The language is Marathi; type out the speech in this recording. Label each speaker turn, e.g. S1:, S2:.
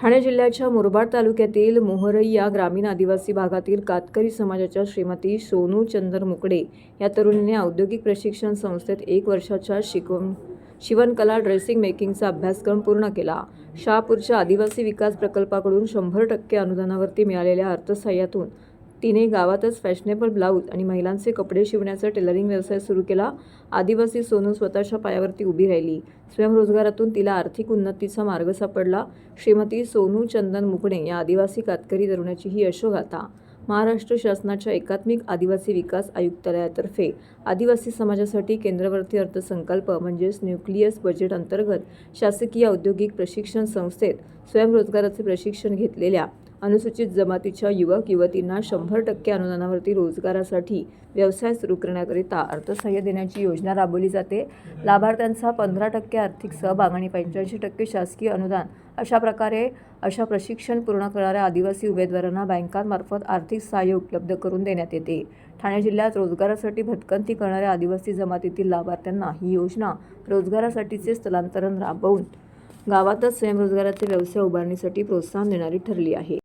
S1: ठाणे जिल्ह्याच्या मुरबाड तालुक्यातील मोहरई या ग्रामीण आदिवासी भागातील कातकरी समाजाच्या श्रीमती सोनू चंदर मुकडे या तरुणीने औद्योगिक प्रशिक्षण संस्थेत एक वर्षाच्या शिकवण शिवणकला ड्रेसिंग मेकिंगचा अभ्यासक्रम पूर्ण केला. शहापूरच्या आदिवासी विकास प्रकल्पाकडून शंभर टक्के अनुदानावरती मिळालेल्या अर्थसहाय्यातून तिने गावातच फॅशनेबल ब्लाऊज आणि महिलांचे कपडे शिवण्याचा टेलरिंग व्यवसाय सुरू केला. आदिवासी सोनू स्वतःच्या पायावरती उभी राहिली. स्वयंरोजगारातून तिला आर्थिक उन्नतीचा मार्ग सापडला. श्रीमती सोनू चंदन मुकणे या आदिवासी कातकरी तरुणाची ही यशोगाथा. महाराष्ट्र शासनाच्या एकात्मिक आदिवासी विकास आयुक्तालयातर्फे आदिवासी समाजासाठी केंद्रवर्ती अर्थसंकल्प म्हणजेच न्यूक्लियस बजेट अंतर्गत शासकीय औद्योगिक प्रशिक्षण संस्थेत स्वयंरोजगाराचे प्रशिक्षण घेतलेल्या अनुसूचित जमातीच्या युवक युवतींना शंभर टक्के अनुदानावरती रोजगारासाठी व्यवसाय सुरू करण्याकरिता अर्थसहाय्य देण्याची योजना राबवली जाते. लाभार्थ्यांचा पंधरा टक्के आर्थिक सहभाग आणि पंच्याऐंशी टक्के शासकीय अनुदान अशा प्रकारे अशा प्रशिक्षण पूर्ण करणाऱ्या आदिवासी उमेदवारांना बँकांमार्फत आर्थिक सहाय्य उपलब्ध करून देण्यात येते. ठाणे जिल्ह्यात रोजगारासाठी भटकंती करणाऱ्या आदिवासी जमातीतील लाभार्थ्यांना ही योजना रोजगारासाठीचे स्थलांतरण राबवून गावातच स्वयंरोजगाराचे व्यवसाय उभारणीसाठी प्रोत्साहन देणारी ठरली आहे.